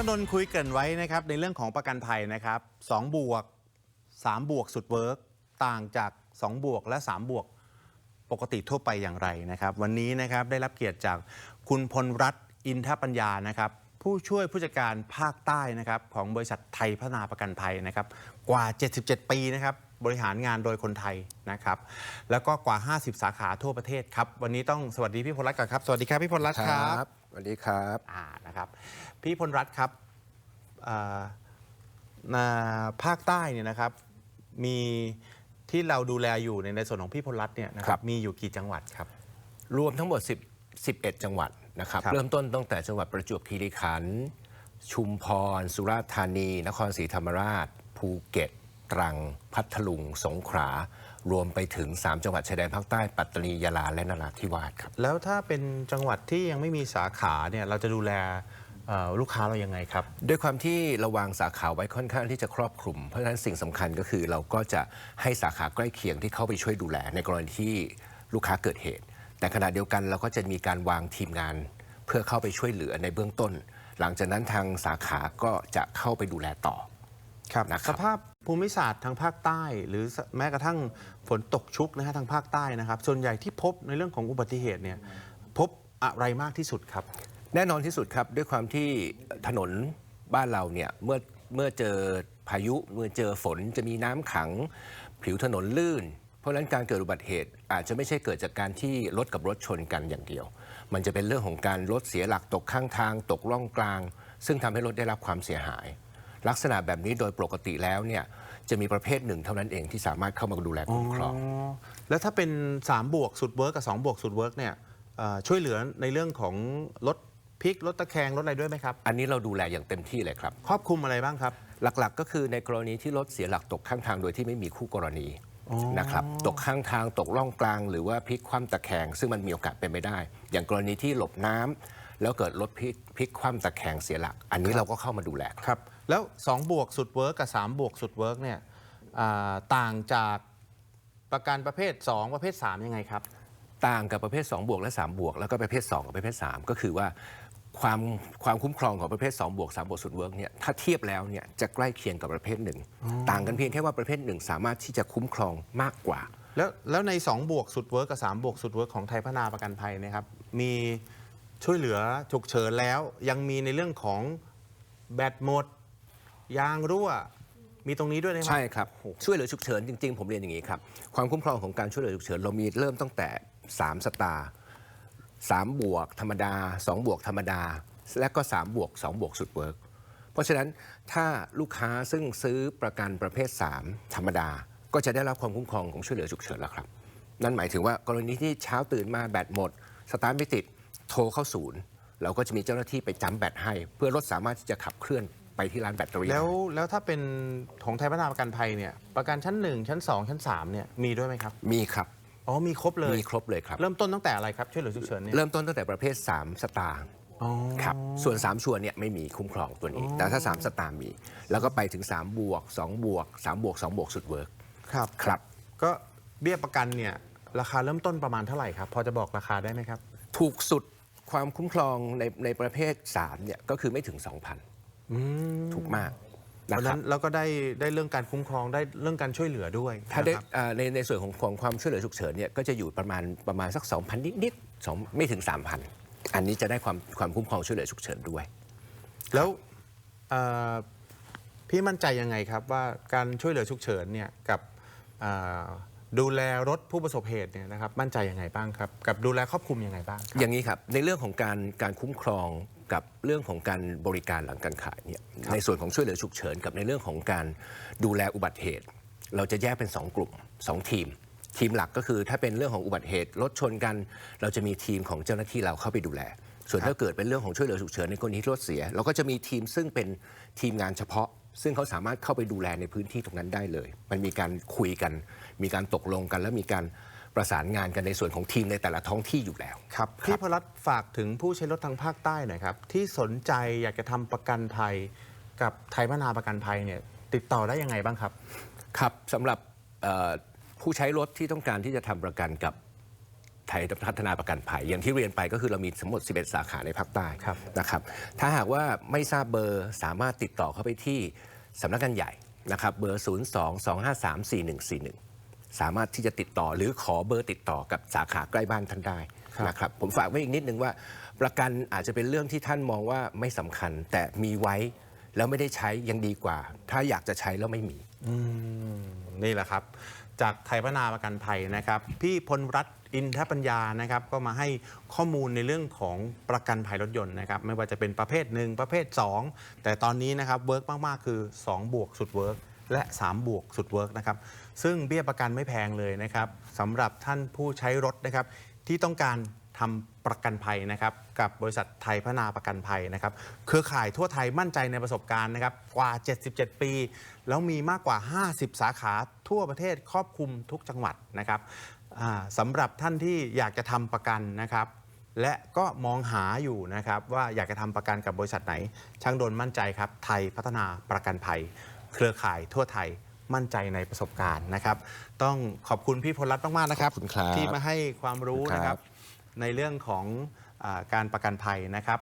ช่างนนคุยเกินไว้นะครับในเรื่องของประกันภัยนะครับ2บวก3บวกสุดเวิร์กต่างจาก 2 บวกและ 3 บวกปกติทั่วไปอย่างไรนะครับ วันนี้นะครับได้รับเกียรติจากคุณพลรัตน์อินทปัญญานะครับ ผู้ช่วยผู้จัดการภาคใต้นะครับของบริษัทไทยพัฒนาประกันภัยนะครับ กว่า 77 ปีนะครับ บริหารงานโดยคนไทยนะครับ แล้วก็กว่า 50 สาขาทั่วประเทศครับ วันนี้ต้องสวัสดีพี่พลรัตน์ก่อนครับ สวัสดีครับพี่พลรัตน์ครับสวัสดีครับอ่านะครับพี่พลรัตน์ครับอ่าอ่าภาคใต้เนี่ยนะครับมีที่เราดูแลอยู่ในในส่วนของพี่พลรัตน์เนี่ยนะคครัรับบมีอยู่กี่จังหวัดครับ รวมทั้งหมด 10 11 จังหวัดนะครับครับเริ่มต้นตั้งแต่จังหวัดประจวบคีรีขันธ์ชุมพร สุราษฎร์ธานี นครศรีธรรมราช ภูเก็ต ตรัง พัทลุง สงขลารวมไปถึง 3 จังหวัดชายแดนภาคใต้ปัตตานียะลาและนราธิวาสครับ แล้วถ้าเป็นจังหวัดที่ยังไม่มีสาขาเนี่ยเราจะดูแลเอ่อลูกค้าเรายังไงครับ ด้วยความที่เราวางสาขาไว้ค่อนข้างที่จะครอบคลุม เพราะฉะนั้นสิ่งสำคัญก็คือเราก็จะให้สาขาใกล้เคียงที่เข้าไปช่วยดูแล ในกรณีที่ลูกค้าเกิดเหตุ แต่ขณะเดียวกันเราก็จะมีการวางทีมงาน เพื่อเข้าไปช่วยเหลือในเบื้องต้น หลังจากนั้นทางสาขาก็จะเข้าไปดูแลต่อครับนะครับสภาพ ภูมิศาสตร์ทางภาคใต้ หรือแม้กระทั่งฝนตกชุกนะฮะทางภาคใต้นะครับ ส่วนใหญ่ที่พบในเรื่องของอุบัติเหตุเนี่ยพบอะไรมากที่สุดครับ แน่นอนที่สุดครับด้วยความที่ถนนบ้านเราเนี่ยเมื่อเมื่อเจอพายุเมื่อเจอฝนจะมีน้ำขัง ผิวถนนลื่น เพราะฉะนั้นการเกิดอุบัติเหตุอาจจะไม่ใช่เกิดจากการที่รถกับรถชนกันอย่างเดียว มันจะเป็นเรื่องของการรถเสียหลักตกข้างทาง ตกร่องกลาง ซึ่งทำให้รถได้รับความเสียหาย ลักษณะแบบนี้โดยปกติแล้วเนี่ยจะมีประเภทหนึ่งเท่านั้นเองที่สามารถเข้ามาดูแลคุ้มครอง แล้วถ้าเป็น 3 บวกสุดเวิร์กกับ 2 บวกสุดเวิร์กเนี่ยเอ่อช่วยเหลือในเรื่องของรถพลิกรถตะแคงรถอะไรด้วยไหมครับ อันนี้เราดูแลอย่างเต็มที่เลยครับ ครอบคลุมอะไรบ้างครับ หลักๆ ก็คือในกรณีที่รถเสียหลักตกข้างทางโดยที่ไม่มีคู่กรณีนะครับตกข้างทางตกร่องกลาง หรือว่าพลิกคว่ำตะแคง ซึ่งมันมีโอกาสเป็นไปได้ อย่างกรณีที่หลบน้ำแล้วเกิดรถพลิกพลิกคว่ำตะแคงเสียหลัก อันนี้เราก็เข้ามาดูแลครับ ครับ แล้ว2บวกสุดเวิร์กกับ3บวกสุดเวิร์กเนี่ยอ่าต่างจากประกันประเภท 2 ประเภท 3 ยังไงครับ ต่างกับประเภท 2 บวกและ 3 บวก แล้วก็ประเภท 2 กับประเภท 3 ก็คือว่าความความคุ้มครองของประเภท 2 บวก 3 บวกสุดเวิร์กเนี่ยถ้าเทียบแล้วเนี่ยจะใกล้เคียงกับประเภทหนึ่งต่างกันเพียงแค่ว่าประเภทหนึ่งสามารถที่จะคุ้มครองมากกว่า แล้วแล้วใน 2 บวกสุดเวิร์กกับ 3 บวกสุดเวิร์กของไทยพัฒนาประกันภัยเนะครับมีช่วยเหลือฉุกเฉินแล้วยังมีในเรื่องของแบตหมด ยางรั่ว มีตรงนี้ด้วยนะครั ใช่ครับ ช่วยเหลือฉุกเฉินจริงๆ ผมเรียนอย่างนี้ครับ ความคุ้มครองของการช่วยเหลือฉุกเฉินเรามีเริ่มตั้งแต่ 3 สตาร์3บวกธรรมดา 2 บวกธรรมดา และก็ 3 บวก 2 บวกสุดเวิร์กเพราะฉะนั้นถ้าลูกค้าซึ่งซื้อประกันประเภท 3 ธรรมดา ก็จะได้รับความคุ้มครองของช่วยเหลือฉุกเฉินแล้วครับ นั่นหมายถึงว่ากรณีที่เช้าตื่นมาแบตหมด สตาร์ทไม่ติดโทรเข้าศูนย์เราก็จะมีเจ้าหน้าที่ไปจำแบตให้ เพื่อรถสามารถที่จะขับเคลื่อน ไปที่ร้านแบตเตอรี่แล้วแล้วถ้าเป็นของไทยพัฒนาประกันภัยเนี่ยประกันชั้น 1 ชั้น 2 ชั้น3เนี่ยมีด้วยไหมครับ มีครับ อ๋อมีครบเลยมีครบเลยครับ เริ่มต้นตั้งแต่อะไรครับช่วยเหลือฉุกเฉินเนี่ยเริ่มต้นตั้งแต่ประเภท 3 สตางค์อ๋อครับส่วน 3ชัวร์เนี่ยไม่มีคุ้มครองตัวนี้ แต่ถ้า 3 สตางค์มี แล้วก็ไปถึง 3 บวก 2 บวก 3 บวก 2 บวกสุดเวิร์กครับครับ ก็เบี้ยประกันเนี่ยราคาเริ่มต้นประมาณเท่าไหร่ครับพอจะบอกราคาได้ไหมครับ ถูกสุดความคุ้มครองในในประเภท3เนี่ยก็คือไม่ถึง 2,000 ถูกมากเพนะราะฉะครันั้บนเราก็ได้ได้เรื่องการคุ้มครองได้เรื่องการช่วยเหลือด้วยถ้าได้นะครับ อ่าในในส่วนของของความช่วยเหลือฉุกเฉินเนี่ยก็จะอยู่ประมาณประมาณสัก 2,000 นิดนิดๆสองไม่ถึง 3,000 อันนี้จะได้ความความคุ้มครองช่วยเหลือฉุกเฉินด้วย แล้วเอ่อพี่มั่นใจยังไงครับว่าการช่วยเหลือฉุกเฉินเนี่ยกับเอ่อดูแลรถผู้ประสบเหตุเนี่ยนะครับมั่นใจยังไงบ้างครับ กับดูแลครอบคลุมยังไงบ้างครับ อย่างนี้ครับ ในเรื่องของการการคุ้มครอง กับเรื่องของการบริการหลังการขายเนี่ยในส่วนของช่วยเหลือฉุกเฉินกับในเรื่องของการดูแลอุบัติเหตุ เราจะแยกเป็น 2 กลุ่ม 2 ทีม ทีมหลักก็คือถ้าเป็นเรื่องของอุบัติเหตุรถชนกัน เราจะมีทีมของเจ้าหน้าที่เราเข้าไปดูแล ส่วนถ้าเกิดเป็นเรื่องของช่วยเหลือฉุกเฉินในกรณีที่รถเสีย เราก็จะมีทีมซึ่งเป็นทีมงานเฉพาะ ซึ่งเขาสามารถเข้าไปดูแลในพื้นที่ตรงนั้นได้เลย มันมีการคุยกัน มีการตกลงกัน และมีการ ประสานงานกันในส่วนของทีมในแต่ละท้องที่อยู่แล้ว ครับพี่พลัดฝากถึงผู้ใช้รถทางภาคใต้หน่อยครับ ที่สนใจอยากจะทำประกันภัยกับไทยพัฒนาประกันภัยเนี่ยติดต่อได้ยังไงบ้างครับ ครับสำหรับเอ่อผู้ใช้รถที่ต้องการที่จะทำประกันกับไทยพัฒนาประกันภัย อย่างที่เรียนไปก็คือเรามีทั้งหมด 11 สาขาในภาคใต้ครับ นะครับ ถ้าหากว่าไม่ทราบเบอร์สามารถติดต่อเข้าไปที่สำนักงานใหญ่นะครับเบอร์ 0 2 2 5 3 4 1 4 1 สามารถที่จะติดต่อหรือขอเบอร์ติดต่อกับสาขาใกล้บ้านท่านได้นะครับผมฝากไว้อีกนิดนึงว่า ประกันอาจจะเป็นเรื่องที่ท่านมองว่าไม่สำคัญ แต่มีไว้แล้วไม่ได้ใช้ยังดีกว่า ถ้าอยากจะใช้แล้วไม่มีนี่แหละครับ จากไทยพัฒนาประกันภัยนะครับ พี่พลรัตน์อินทปัญญานะครับก็มาให้ข้อมูลในเรื่องของประกันภัยรถยนต์นะครับไม่ว่าจะเป็นประเภทหนึ่งประเภท 2 แต่ตอนนี้นะครับเวิร์กมาก ๆ คือ 2 บวกสุดเวิร์ก และ 3 บวกสุดเวิร์กนะครับ ซึ่งเบี้ยประกันไม่แพงเลยนะครับสำหรับท่านผู้ใช้รถนะครับ ที่ต้องการทำประกันภัยนะครับ กับบริษัทไทยพัฒนาประกันภัยนะครับ เครือข่ายทั่วไทยมั่นใจในประสบการณ์นะครับ กว่า 77 ปี แล้วมีมากกว่า 50 สาขาทั่วประเทศครอบคลุมทุกจังหวัดนะครับสำหรับท่านที่อยากจะทำประกันนะครับและก็มองหาอยู่นะครับ ว่าอยากจะทำประกันกับบริษัทไหน ช่างโดนมั่นใจครับ ไทยพัฒนาประกันภัย เครือข่ายทั่วไทยมั่นใจในประสบการณ์นะครับ ต้องขอบคุณพี่พลรัตน์มากๆนะครับขอบคุณครับที่มาให้ความรู้ขอบคุณนะคครัรับบในเรื่องของอาการประกันภัยนะครับ